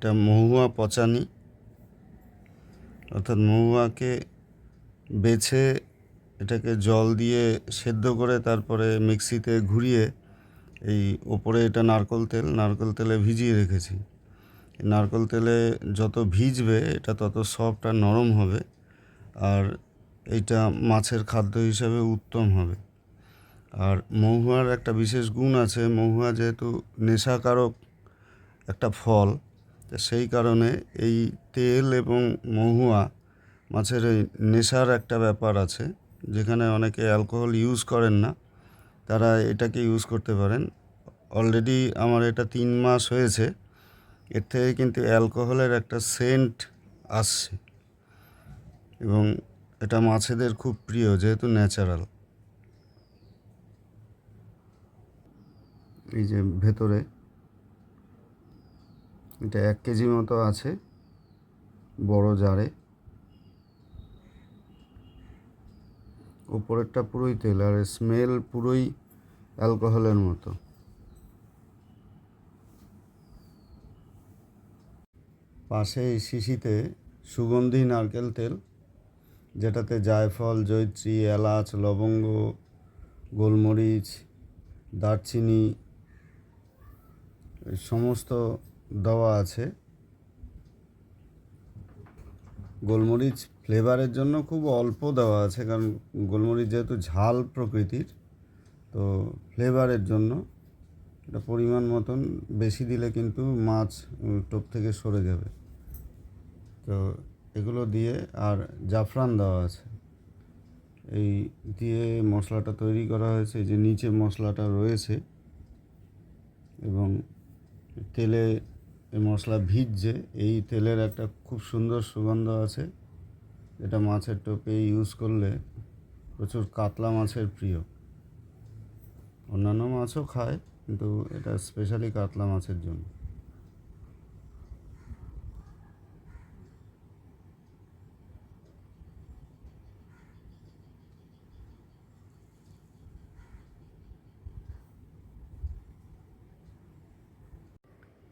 এটা মহুয়া পচানি, অর্থাৎ মহুয়াকে বেছে এটাকে জল দিয়ে সেদ্ধ করে তারপরে মিক্সিতে ঘুরিয়ে এই ওপরে এটা নারকোল তেল, নারকল তেলে ভিজিয়ে রেখেছি। নারকোল তেলে যত ভিজবে এটা তত সফট আর নরম হবে আর এইটা মাছের খাদ্য হিসাবে উত্তম হবে। আর মহুয়ার একটা বিশেষ গুণ আছে, মহুয়া যেহেতু নেশাকারক একটা ফল তো সেই কারণে এই তেল এবং মহুয়া মাছের এই নেশার একটা ব্যাপার আছে, যেখানে অনেকে অ্যালকোহল ইউজ করেন না, তারা এটাকে ইউজ করতে পারেন। অলরেডি আমার এটা তিন মাস হয়েছে, এর থেকে কিন্তু অ্যালকোহলের একটা সেন্ট আসছে। এবং এটা মাছেদের খুব প্রিয়, যেহেতু ন্যাচারাল এই যে ভেতরে এটা এক কেজি মতো আছে, বড় জারে। উপরেরটা পুরোই তেল, আর স্মেল পুরোই অ্যালকোহলের মতো। পাশে এই শিশিতে সুগন্ধি নারকেল তেল, যেটাতে জায়ফল, জয়ত্রী, এলাচ, লবঙ্গ, গোলমরিচ, দারচিনি সমস্ত দেওয়া আছে। গোলমরিচ ফ্লেভারের জন্য খুব অল্প দেওয়া আছে, কারণ গোলমরিচ যেহেতু ঝাল প্রকৃতির, তো ফ্লেভারের জন্য এটা পরিমাণ মতন বেশি দিলে কিন্তু মাছ টোপ থেকে সরে যাবে। তো এগুলো দিয়ে আর জাফরান দেওয়া আছে। এই দিয়ে মশলাটা তৈরি করা হয়েছে যে নিচে মশলাটা রয়েছে এবং তেলে এই মশলা ভিজছে, এই তেলের একটা খুব সুন্দর সুগন্ধ আছে। এটা মাছের টোপে ইউজ করলে প্রচুর কাতলা মাছের প্রিয়। অন্যান্য মাছও খায়, কিন্তু এটা স্পেশালি কাতলা মাছের জন্য।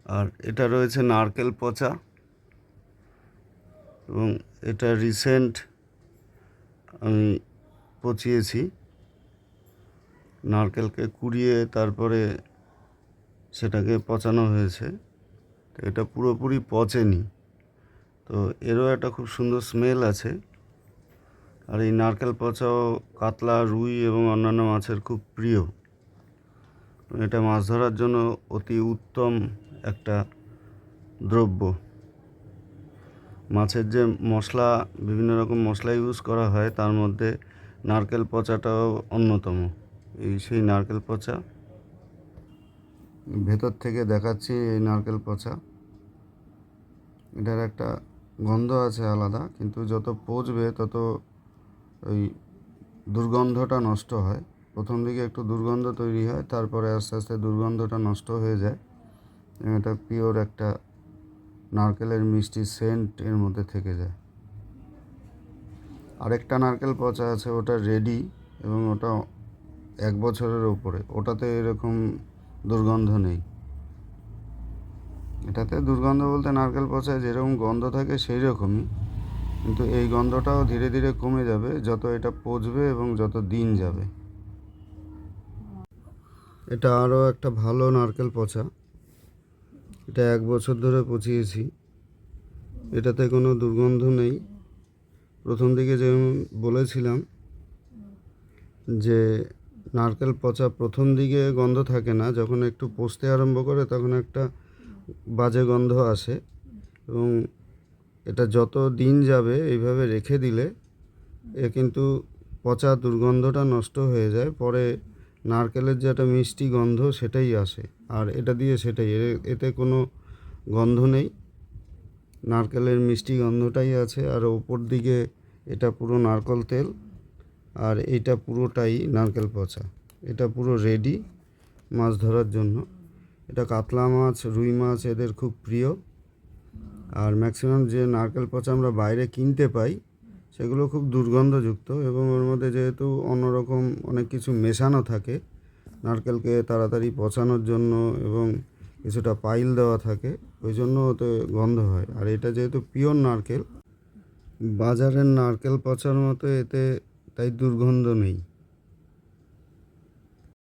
আর এটা রয়েছে নারকেল পচা এবং এটা রিসেন্ট আমি পচিয়েছি। নারকেলকে কুড়িয়ে তারপরে সেটাকে পচানো হয়েছে। তো এটা পুরোপুরি পচেনি। তো এরও একটা খুব সুন্দর স্মেল আছে। আর এই নারকেল পচাও কাতলা, রুই এবং অন্যান্য মাছের খুব প্রিয়। এটা মাছ ধরার জন্য অতি উত্তম একটা দ্রব্য। মাছের যে মশলা, বিভিন্ন রকম মশলা ইউজ করা হয়, তার মধ্যে নারকেল পচাটাও অন্যতম। এই সেই নারকেল পচা। ভেতর থেকে দেখাচ্ছি এই নারকেল পচা। এটার একটা গন্ধ আছে আলাদা, কিন্তু যত পচবে, তত ওই দুর্গন্ধটা নষ্ট হয়। প্রথম দিকে একটু দুর্গন্ধ তৈরি হয়, তারপরে আস্তে আস্তে দুর্গন্ধটা নষ্ট হয়ে যায়। এটা পিওর একটা নারকেলের মিষ্টি সেন্ট এর মধ্যে থেকে যায়। আরেকটা নারকেল পচা আছে, ওটা রেডি এবং ওটা এক বছরের ওপরে ওটাতে এরকম দুর্গন্ধ নেই। এটাতে দুর্গন্ধ বলতে নারকেল পচায় যেরকম গন্ধ থাকে সেই রকমই কিন্তু এই গন্ধটাও ধীরে ধীরে কমে যাবে, যত এটা পচবে এবং যত দিন যাবে। এটা আরও একটা ভালো নারকেল পচা। এটা এক বছর ধরে পচিয়েছি। এটাতে কোনো দুর্গন্ধ নেই। প্রথম দিকে যেমন বলেছিলাম যে নারকেল পচা প্রথম দিকে গন্ধ থাকে না, যখন একটু পচতে আরম্ভ করে তখন একটা বাজে গন্ধ আসে এবং এটা যত দিন যাবে এইভাবে রেখে দিলে এ কিন্তু পচা দুর্গন্ধটা নষ্ট হয়ে যায়। পরে নারকেলের যে একটা মিষ্টি গন্ধ সেটাই আসে, আর এটা দিয়ে সেটাই। এতে কোনো গন্ধ নেই। নারকেলের মিষ্টি গন্ধটাই আছে, আর ওপর দিকে এটা পুরো নারকেল তেল, আর এইটা পুরোটাই নারকেল পচা। এটা পুরো রেডি মাছ ধরার জন্য। এটা কাতলা মাছ, রুই মাছ এদের খুব প্রিয়। আর ম্যাক্সিমাম যে নারকেল পচা আমরা বাইরে কিনতে পাই সেগুলো খুব দুর্গন্ধযুক্ত এবং ওর মধ্যে যেহেতু অন্যরকম অনেক কিছু মেশানো থাকে, নারকেলকে তাড়াতাড়ি পচানোর জন্য এবং কিছুটা পাইল দেওয়া থাকে, ওই জন্য ওতে গন্ধ হয়। আর এটা যেহেতু পিওর নারকেল, বাজারের নারকেল পচার মতো এতে তাই দুর্গন্ধ নেই।